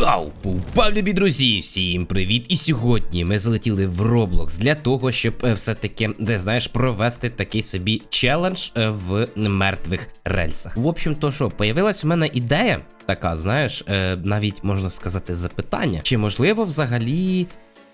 Вау! Пупав, друзі! Всім привіт! І сьогодні ми залетіли в Roblox для того, щоб е, все-таки, де знаєш, провести такий собі челендж е, в мертвих рельсах. В общем, то що, появилась у мене ідея. Така, знаєш, е, навіть можна сказати, запитання, чи можливо взагалі,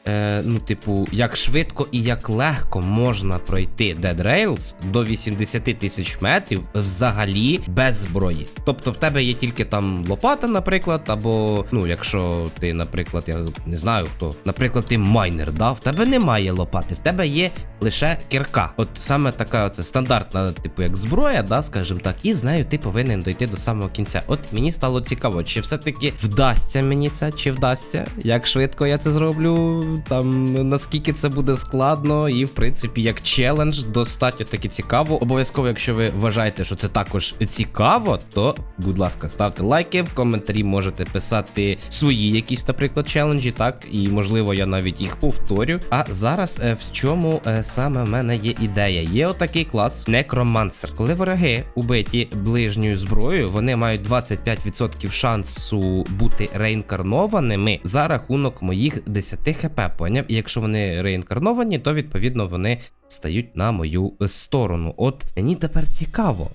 е, ну, типу, як швидко і як легко можна пройти Dead Rails до 80 тисяч метрів взагалі без зброї. Тобто в тебе є тільки там лопата, наприклад, або, ну, якщо ти, наприклад, я не знаю хто, наприклад, ти майнер, да, в тебе немає лопати, в тебе є лише кірка. От саме така оце стандартна, типу, як зброя, да, скажімо так, і з нею ти повинен дойти до самого кінця. От мені стало цікаво, чи все-таки вдасться мені це, чи вдасться, як швидко я це зроблю, там наскільки це буде складно, і в принципі, як челендж, достатньо таки цікаво. Обов'язково, якщо ви вважаєте, що це також цікаво, то будь ласка, ставте лайки, в коментарі можете писати свої якісь, наприклад, челенджі, так, і можливо я навіть їх повторю. А зараз е, в чому е, саме в мене є ідея? Є отакий клас Некромансер. Коли вороги убиті ближньою зброєю, вони мають 25% шансу бути реінкарнованими за рахунок моїх 10 хп. Поняв? І якщо вони реінкарновані, то відповідно вони стають на мою сторону. От мені тепер цікаво.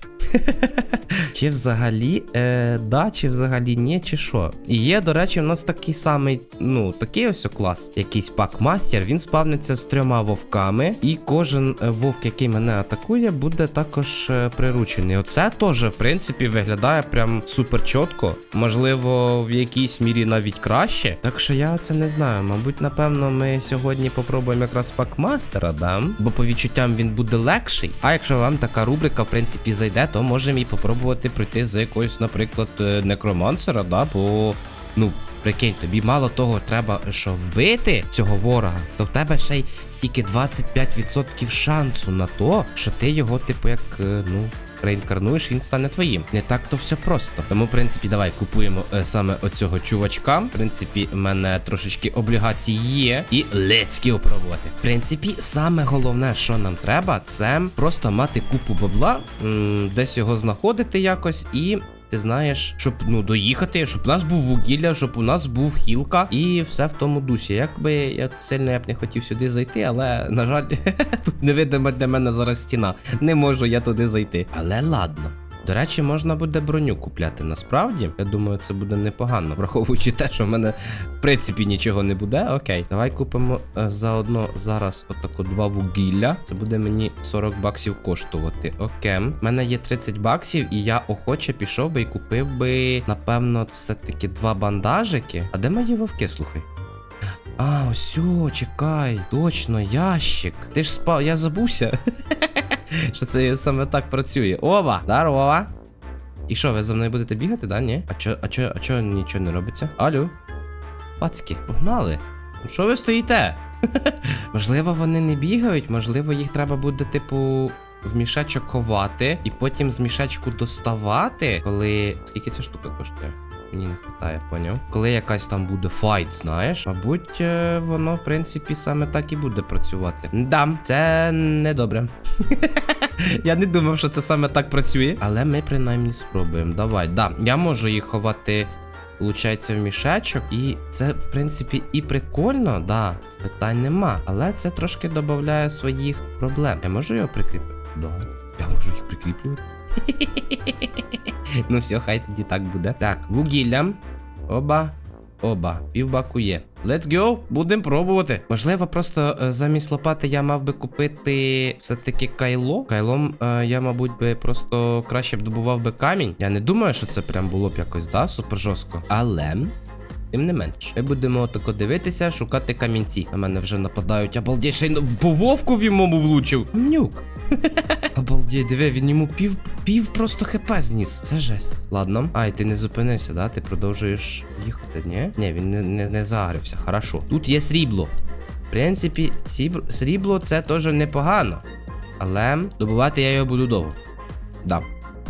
Чи взагалі е, да, чи взагалі ні, чи що. І є, до речі, в нас такий самий, ну, такий ось клас, якийсь пак-мастер. Він спавниться з трьома вовками, і кожен е, вовк, який мене атакує, буде також е, приручений. Оце теж, в принципі, виглядає прям супер чітко. Можливо, в якійсь мірі навіть краще. Так що я це не знаю. Мабуть, напевно, ми сьогодні попробуємо якраз пак-мастера, да? Бо по відчуттям він буде легший. А якщо вам така рубрика, в принципі, зайде, то можемо і попробувати пройти за якогось, наприклад, е, некромансера, да, бо. Ну, прикинь, тобі мало того треба, що вбити цього ворога, то в тебе ще й тільки 25% шансу на то, що ти його, типу, як, е, ну. Реінкарнуєш, він стане твоїм. Не так то все просто. Тому, в принципі, давай купуємо е, саме оцього чувачка. В принципі, в мене трошечки облігацій є. І лецькі опробувати. В принципі, саме головне, що нам треба, це просто мати купу бабла, м, десь його знаходити якось і. Ти знаєш, щоб ну доїхати, щоб у нас був вугілля, щоб у нас був хілка, і все в тому дусі. Якби я сильно я б не хотів сюди зайти, але на жаль, тут невидима для мене зараз стіна. Не можу я туди зайти. Але ладно. До речі, можна буде броню купляти насправді. Я думаю, це буде непогано, враховуючи те, що в мене в принципі нічого не буде. Окей, давай купимо е, заодно зараз отако два вугілля. Це буде мені 40 баксів коштувати. Окей. У мене є 30 баксів, і я охоче пішов би і купив би, напевно, все-таки два бандажики. А де мої вовки, слухай? А, ось, чекай, точно, ящик. Ти ж спав, я забувся. Що це саме так працює. Оба! Здорово! І що, ви за мною будете бігати, да? Ні? А чо, а чо, а чо нічого не робиться? Алло? Пацки, погнали. Що ви стоїте? можливо, вони не бігають, можливо, їх треба буде, типу. В мішечок ховати і потім з мішечку доставати, коли. Скільки ця штука коштує? Мені не вистачає, поняв? Коли якась там буде файт, знаєш, мабуть, е, воно, в принципі, саме так і буде працювати. Да, це не добре. Я не думав, що це саме так працює. Але ми принаймні спробуємо. Давай, да. Я можу їх ховати, виходить, в мішечок. І це, в принципі, і прикольно, да. Питань нема. Але це трошки додає своїх проблем. Я можу його прикріпити? Да. Я можу їх прикріплювати. ну все, хай тоді так буде. Так, вугілля. Оба. Оба, півбаку є. Let's go, будемо пробувати. Можливо, просто е, замість лопати я мав би купити все-таки кайло. Кайлом е, я, мабуть, би просто краще б добував би камінь. Я не думаю, що це прям було б якось, да, супер жорстко. Але. Тим не менш, ми будемо тако дивитися, шукати камінці. На мене вже нападають. Обалдеть, ще й на- по вовку йому влучив. Нюк. Обалдеть, диви, він йому пів пів просто хп зніс. Це жесть. Ладно. Ай, ти не зупинився, да? Ти продовжуєш їхати, ні? Ні, він не, не, не загрився. Хорошо. Тут є срібло. В принципі, сібр... срібло це теж непогано. Але добувати я його буду довго. Да.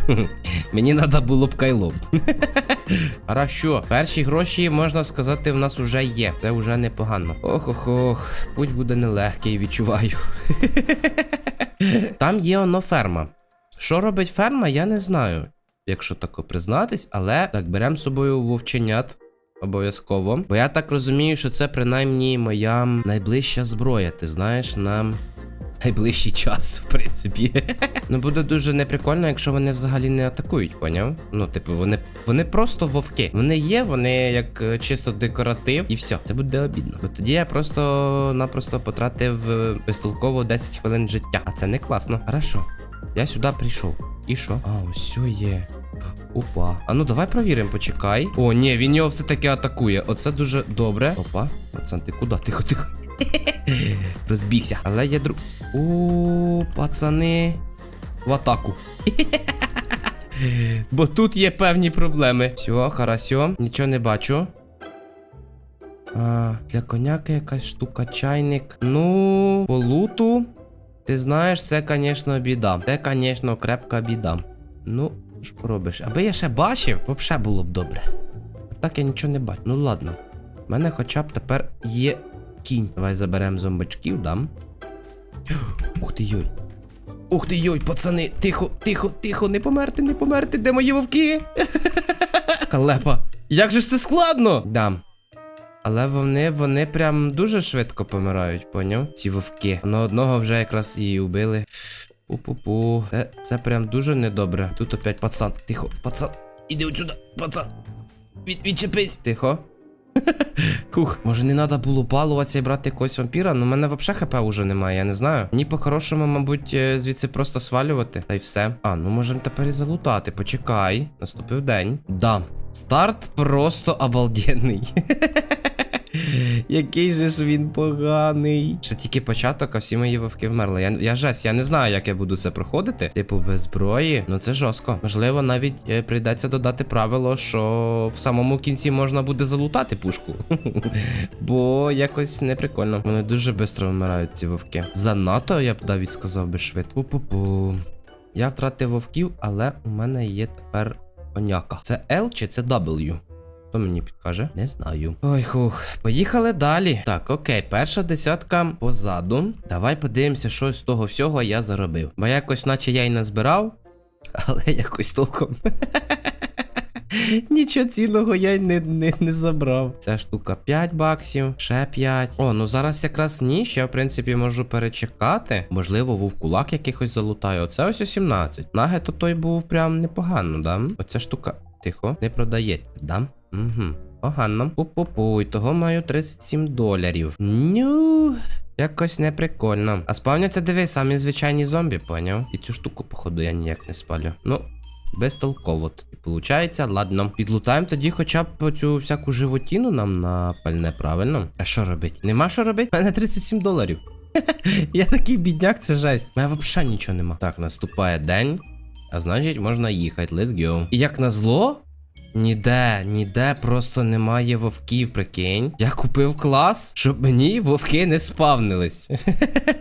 Мені треба було б кайло. Хорошо, перші гроші, можна сказати, в нас вже є. Це вже непогано. Ох ох ох, путь буде нелегкий, відчуваю. Там є оно ферма. Що робить ферма, я не знаю, якщо тако признатись, але так, беремо з собою вовченят. Обов'язково. Бо я так розумію, що це принаймні моя найближча зброя. Ти знаєш, на найближчий час, в принципі. ну буде дуже неприкольно, якщо вони взагалі не атакують, поняв? Ну, типу, вони, вони просто вовки. Вони є, вони як е, чисто декоратив, і все. Це буде обідно. Бо тоді я просто-напросто потратив е, безтолково 10 хвилин життя. А це не класно. Хорошо. Я сюди прийшов. І що? А, ось є. Опа. А ну давай провіримо, почекай. О, ні, він його все-таки атакує. Оце дуже добре. Опа. Пацан, ти куди? Тихо, тихо. Розбігся. Але є друг. О, пацани. В атаку. Бо тут є певні проблеми. Все, хорошо. Нічого не бачу. А, для коняки якась штука, чайник. Ну, по луту. Ти знаєш, це, звісно, біда. Це, звісно, крепка біда. Ну, що поробиш? Аби я ще бачив, взагалі було б добре. А так я нічого не бачу. Ну ладно. У мене хоча б тепер є кінь. Давай заберемо зомбачків, дам. Ух ти йой. Ух ти йой, пацани, тихо, тихо, тихо, не померти, не померти, де мої вовки? Халепа. Як же ж це складно? Дам. Але вони, вони прям дуже швидко помирають, поняв? Ці вовки. На одного вже якраз і убили. Пу-пу-пу. Це, це прям дуже недобре. Тут опять пацан. Тихо, пацан. Іди отсюда, пацан. Від, відчепись. Тихо. Хух, може не треба було балуватися і брати якогось вампіра? Ну, в мене взагалі хп уже немає, я не знаю. Ні, по-хорошому, мабуть, е, звідси просто свалювати. Та й все. А, ну можемо тепер і залутати. Почекай. Наступив день. Да. Старт просто обалденний. Який же ж він поганий. Ще тільки початок, а всі мої вовки вмерли. Я, я жесть, я не знаю, як я буду це проходити. Типу, без зброї. Ну це жорстко. Можливо, навіть е, прийдеться додати правило, що в самому кінці можна буде залутати пушку. Бо якось неприкольно. Вони дуже швидко вмирають, ці вовки. Занадто, я б навіть сказав би швидко. Пу-пу-пу. Я втратив вовків, але у мене є тепер коняка. Це L чи це W? Хто мені підкаже? Не знаю. Ой, хух, поїхали далі. Так, окей, перша десятка позаду. Давай подивимося, що з того всього я заробив. Бо якось, наче я й не збирав, але якось толком. Нічого цінного я не, не, не забрав. Ця штука 5 баксів, ще 5. О, ну зараз якраз ніч, я в принципі можу перечекати. Можливо, вовкулак якихось залутаю. Оце ось 17. Нагет то той був прям непогано, да? Оця штука. Тихо, не продається, да? Угу. Погано. Пу-пу-пу, і того маю 37 доларів. Ну. Якось неприкольно. А спавняться, диви, самі звичайні зомбі, поняв? І цю штуку, походу, я ніяк не спалю. Ну, безтолково тоді получається. Ладно. Підлутаємо тоді хоча б цю всяку животіну нам на пальне, правильно? А що робити? Нема що робити? У мене 37 доларів. Я такий бідняк, це жесть. У мене взагалі нічого нема. Так, наступає день. А значить, можна їхати. Let's go. І як назло, Ніде, ніде просто немає вовків, прикинь. Я купив клас, щоб мені вовки не спавнились.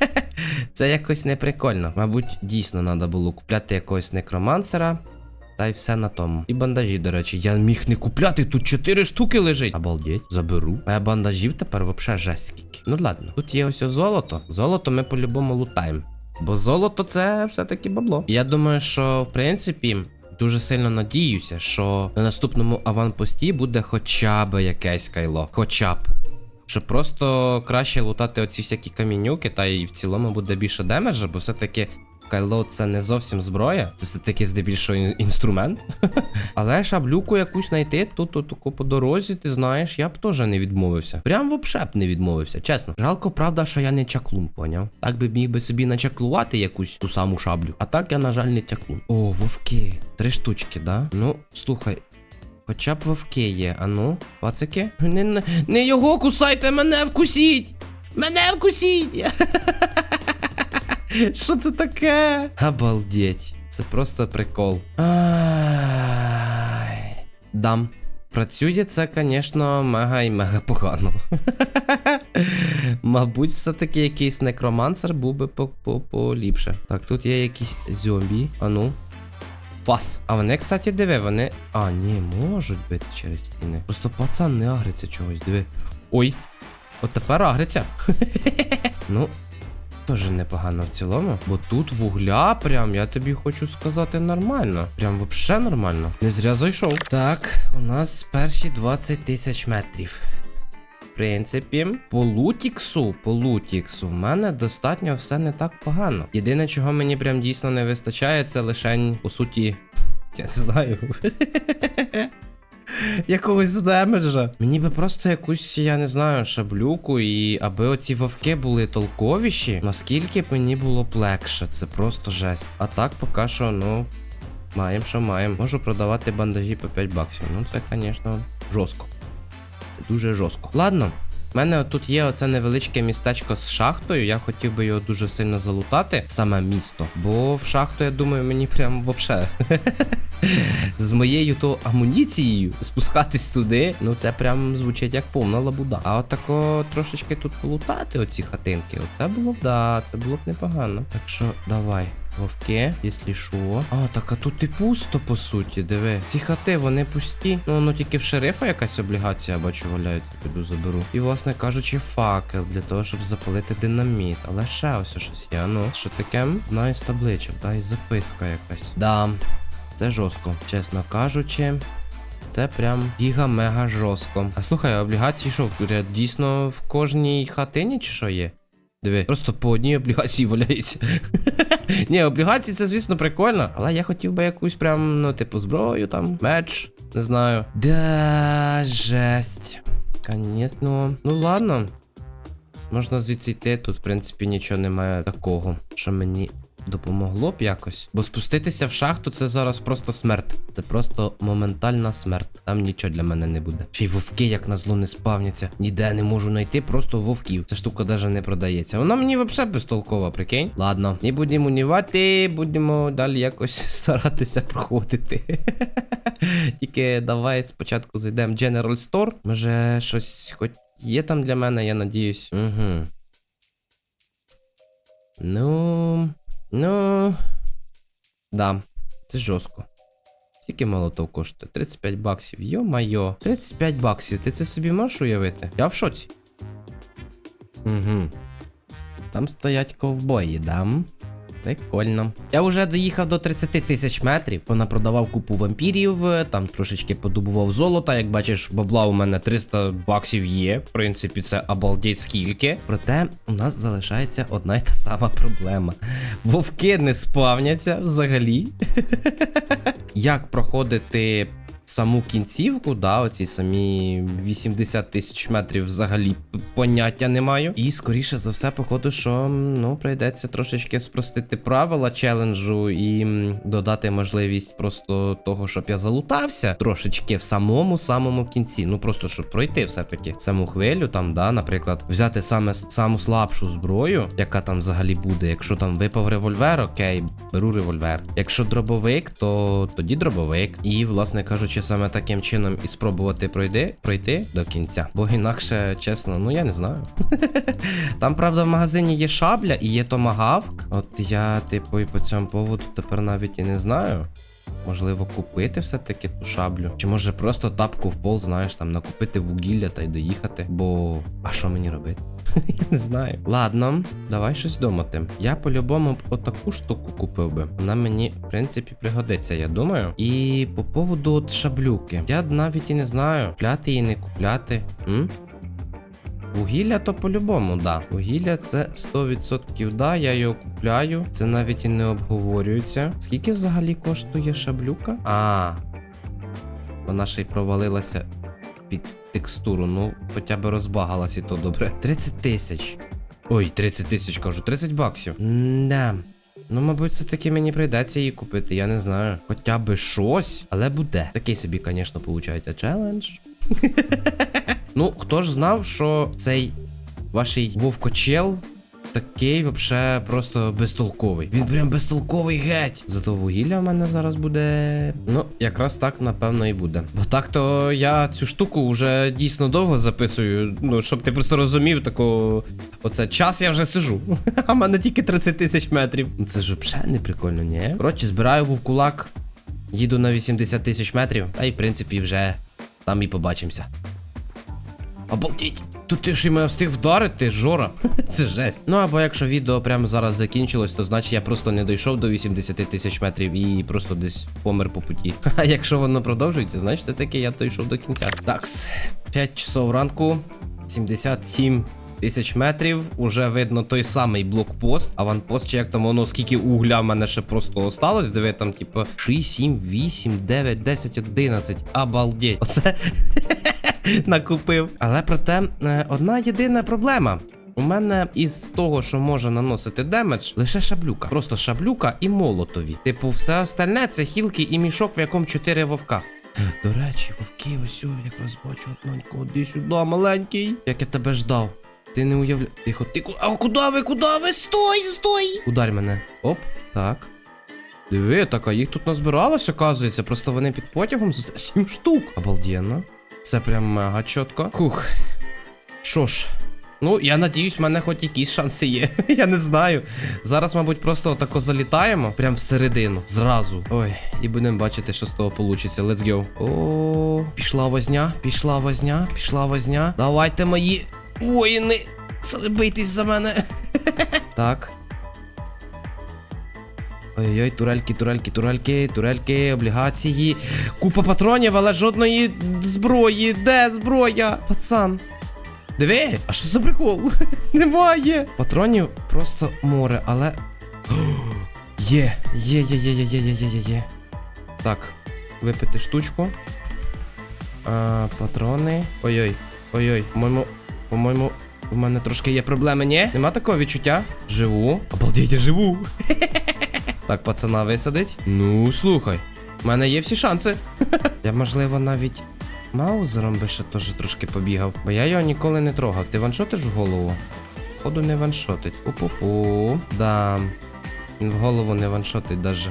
Це якось неприкольно. Мабуть, дійсно треба було купляти якогось некромансера. Та й все на тому. І бандажі, до речі, я міг не купляти, тут 4 штуки лежить. Обалдеть, заберу. А бандажів тепер взагалі жесть. Ну ладно, тут є ось золото. Золото ми по-любому лутаємо. Бо золото це все-таки бабло. Я думаю, що в принципі. Дуже сильно надіюся, що на наступному аванпості буде хоча б якесь кайло. Хоча б. Щоб просто краще лутати оці всякі камінюки, та й в цілому буде більше демеджа, бо все-таки кайло це не зовсім зброя, це все-таки здебільшого інструмент. Але шаблюку якусь знайти тут таку по дорозі, ти знаєш, я б теж не відмовився. Прям вообще б не відмовився, чесно. Жалко, правда, що я не чаклун, поняв? Так би міг би собі начаклувати якусь ту саму шаблю. А так я, на жаль, не чаклун. О, вовки. Три штучки, да? Ну, слухай. Хоча б вовки є, а ну, пацики. Не, не його кусайте, мене вкусіть! Мене вкусіть! Що це таке? Обалдеть. Це просто прикол. Ай. Дам. Працює це, звісно, мега і мега погано. Мабуть, все-таки якийсь некромансер був би по- по- поліпше. Так, тут є якісь зомбі. А ну. Фас. А вони, кстати, диви, вони. А, ні, можуть бити через стіни. Просто пацан не агриться чогось, диви. Ой. От тепер агриться. ну, теж непогано в цілому, бо тут вугля, прям, я тобі хочу сказати, нормально. Прям вообще нормально. Не зря зайшов. Так, у нас перші 20 тисяч метрів. В принципі, по лутіксу, по лутіксу, в мене достатньо все не так погано. Єдине, чого мені прям дійсно не вистачає, це лишень, по суті, я не знаю. Якогось демеджа. Мені би просто якусь, я не знаю, шаблюку, і аби оці вовки були толковіші, наскільки б мені було б легше. Це просто жесть. А так поки що, ну. Маємо, що маємо. Можу продавати бандажі по 5 баксів. Ну, це, звісно, жорстко. Це дуже жорстко. Ладно. У мене тут є оце невеличке містечко з шахтою. Я хотів би його дуже сильно залутати, саме місто. Бо в шахту, я думаю, мені прям вообще. З моєю то амуніцією спускатись туди, ну це прям звучить як повна лабуда. А от тако трошечки тут полутати оці хатинки. Оце було б да, це було б непогано. Так що давай. Вовки, якщо що. А, так а тут і пусто, по суті, диви. Ці хати, вони пусті. Ну, воно тільки в шерифа якась облігація, бачу, валяється, піду заберу. І, власне кажучи, факел для того, щоб запалити динаміт. Але ще ось щось є. Ну, що таке? Одна із табличок, да, і записка якась. Да, це жорстко, чесно кажучи. Це прям гіга-мега жорстко. А слухай, а облігації що, дійсно в кожній хатині чи що є? Диви, просто по одній облігації валяється. Ні, облігації це, звісно, прикольно, але я хотів би якусь прям, ну, типу, зброю там, меч, не знаю. Да, жесть. Конечно. Ну ладно. Можна звідси йти, тут, в принципі, нічого немає такого, що мені допомогло б якось. Бо спуститися в шахту це зараз просто смерть. Це просто моментальна смерть. Там нічого для мене не буде. Ще й вовки, як на зло, не спавняться. Ніде не можу знайти, просто вовків. Ця штука навіть не продається. Вона мені взагалі безтолкова, прикинь. Ладно, не будемо унівати, будемо далі якось старатися проходити. Тільки давай спочатку зайдемо в General Store. Може, щось хоч є там для мене, я надіюсь. Угу. Ну. Ну. Да, це жорстко. Скільки молотов коштує? 35 баксів. Йо-майо. 35 баксів. Ти це собі можеш уявити? Я в шоці. Угу. Там стоять ковбої, да? Прикольно. Я вже доїхав до 30 тисяч метрів, понапродавав купу вампірів, там трошечки подобував золота. Як бачиш, бабла у мене 300 баксів є. В принципі, це обалдеть скільки. Проте у нас залишається одна й та сама проблема. Вовки не спавняться взагалі. Як проходити саму кінцівку, да, оці самі 80 тисяч метрів взагалі поняття не маю. І скоріше за все, походу, що ну прийдеться трошечки спростити правила челенджу і додати можливість просто того, щоб я залутався трошечки в самому самому кінці. Ну просто щоб пройти все-таки саму хвилю, там, да, наприклад, взяти саме саму слабшу зброю, яка там взагалі буде. Якщо там випав револьвер, окей, беру револьвер. Якщо дробовик, то тоді дробовик. І, власне кажучи, саме таким чином і спробувати пройти, пройти до кінця. Бо інакше, чесно, ну я не знаю. Там, правда, в магазині є шабля і є томагавк. От я, типу, і по цьому поводу тепер навіть і не знаю. Можливо, купити все-таки ту шаблю. Чи може просто тапку в пол, знаєш, там накупити вугілля та й доїхати. Бо. А що мені робити? Я не знаю. Ладно, давай щось думати. Я по-любому отаку штуку купив би. Вона мені, в принципі, пригодиться, я думаю. І по поводу от шаблюки. Я навіть і не знаю, купляти її, не купляти. М? Вугілля то по-любому, да. Вугілля це 100% да, я його купляю. Це навіть і не обговорюється. Скільки взагалі коштує шаблюка? А. Вона ще й провалилася під текстуру. Ну, хоча б розбагалась і то добре. 30 тисяч. Ой, 30 тисяч кажу, 30 баксів. Да. Ну, мабуть, все-таки мені прийдеться її купити, я не знаю. Хоча би щось, але буде. Такий собі, звісно, виходить челендж. Ну, хто ж знав, що цей ваший вовкочел такий вообще просто безтолковий. Він прям безтолковий геть. Зато вугілля в мене зараз буде. Ну, якраз так, напевно, і буде. Бо так то я цю штуку вже дійсно довго записую. Ну, щоб ти просто розумів, тако. Оце час я вже сижу. А в мене тільки 30 тисяч метрів. Ну, Це ж взагалі не прикольно, ні? Коротше, збираю вовкулак, їду на 80 тисяч метрів, та й в принципі вже там і побачимося. Обалдіть! Тут ти ж і мене встиг вдарити, Жора. Це жесть. Ну або якщо відео прямо зараз закінчилось, то значить я просто не дійшов до 80 тисяч метрів і просто десь помер по путі. А якщо воно продовжується, значить все-таки я дійшов до кінця. Такс, 5 часов ранку, 77 тисяч метрів. Уже видно той самий блокпост. Аванпост, чи як там воно, скільки угля в мене ще просто осталось. Диви, там, типу, 6, 7, 8, 9, 10, 11. Обалдеть. Оце накупив. Але проте е, одна єдина проблема. У мене із того, що може наносити демедж, лише шаблюка. Просто шаблюка і молотові. Типу, все остальне це хілки і мішок, в якому 4 вовка. До речі, вовки, ось о, якраз бачу одненько, іди сюди, маленький. Як я тебе ждав. Ти не уявляєш. Тихо, тихо. А куди ви? Куди ви? Стой, стой! Ударь мене. Оп, так. Диви, так, а їх тут назбиралось, оказується. Просто вони під потягом зас- Сім штук. Обалденно. Це прям мега чітко. Хух. Що ж. Ну, я надіюсь, в мене хоч якісь шанси є. я не знаю. Зараз, мабуть, просто отако залітаємо. Прям всередину. Зразу. Ой, і будемо бачити, що з того получиться. Let's go. О, пішла возня, пішла возня, пішла возня. Давайте, мої воїни. Слебитись за мене. так. Ой-ой, турельки, турельки, турельки, турельки, облігації. Купа патронів, але жодної зброї. Де зброя? Пацан. Диви, а що за прикол? Немає. Патронів просто море, але. Є, є, є, є, є, є, є, є, є. Так, випити штучку. А, патрони. Ой-ой, ой-ой, по-моєму, по-моєму, у мене трошки є проблеми, ні? Нема такого відчуття? Живу. Обалдеть, я живу. Так, пацана висадить. Ну, слухай, в мене є всі шанси. Я, можливо, навіть маузером би ще теж трошки побігав, бо я його ніколи не трогав. Ти ваншотиш в голову? Ходу не ваншотить. Пу-пу-пу. Да. Він в голову не ваншотить даже.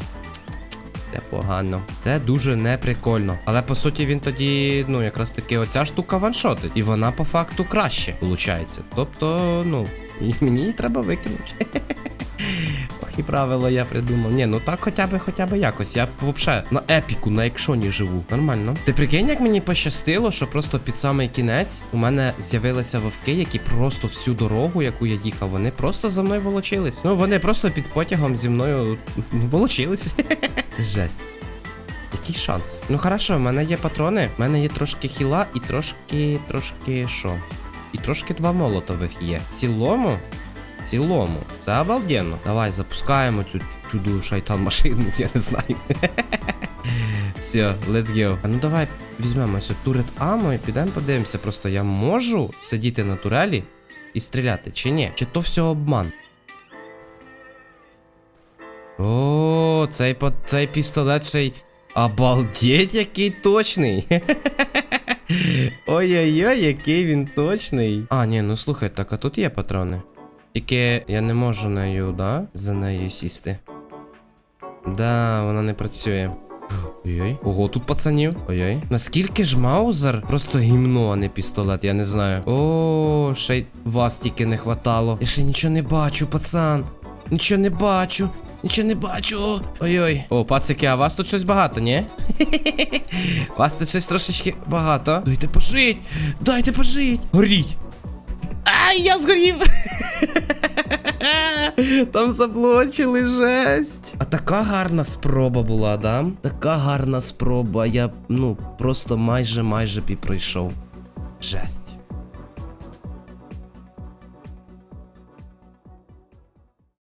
Це погано. Це дуже неприкольно. Але по суті він тоді, ну, якраз таки оця штука ваншотить. І вона по факту краще, виходить. Тобто, ну, мені її треба викинути. Ох, і правило я придумав. Ні, ну так хоча б хоча б якось. Я взагалі на епіку, на екшоні живу. Нормально. Ти прикинь, як мені пощастило, що просто під самий кінець у мене з'явилися вовки, які просто всю дорогу, яку я їхав, вони просто за мною волочились. Ну, вони просто під потягом зі мною волочились. Це жесть. Який шанс? Ну хорошо, в мене є патрони, в мене є трошки хіла і трошки, трошки що? І трошки два молотових є. В цілому, цілому, це обалденно. Давай запускаємо цю чуду шайтан машину, я не знаю. Все, let's go. А ну давай візьмемо турет амо і підемо подивимося. Просто я можу сидіти на турелі і стріляти, чи ні? Чи то все обман? О, цей, цей пістолет ще й. Обалдеть, який точний. Ой-ой-ой, який він точний. А, ні, ну слухай, так, а тут є патрони. Тільки я не можу нею, да? За нею сісти. Да, вона не працює. Ой-ой. Ого, тут пацанів. Ой-ой. Наскільки ж Маузер? Просто гімно, а не пістолет, я не знаю. О, ще й вас тільки не хватало. Я ще нічого не бачу, пацан. Нічого не бачу. Нічого не бачу. Ой-ой. О, пацики, а вас тут щось багато, ні? Вас тут щось трошечки багато. Дайте пожить! Дайте пожить! Горіть! Ай, я згорів! Там заблочили жесть. А така гарна спроба була, да? Така гарна спроба. Я, ну, просто майже майже пройшов. Жесть.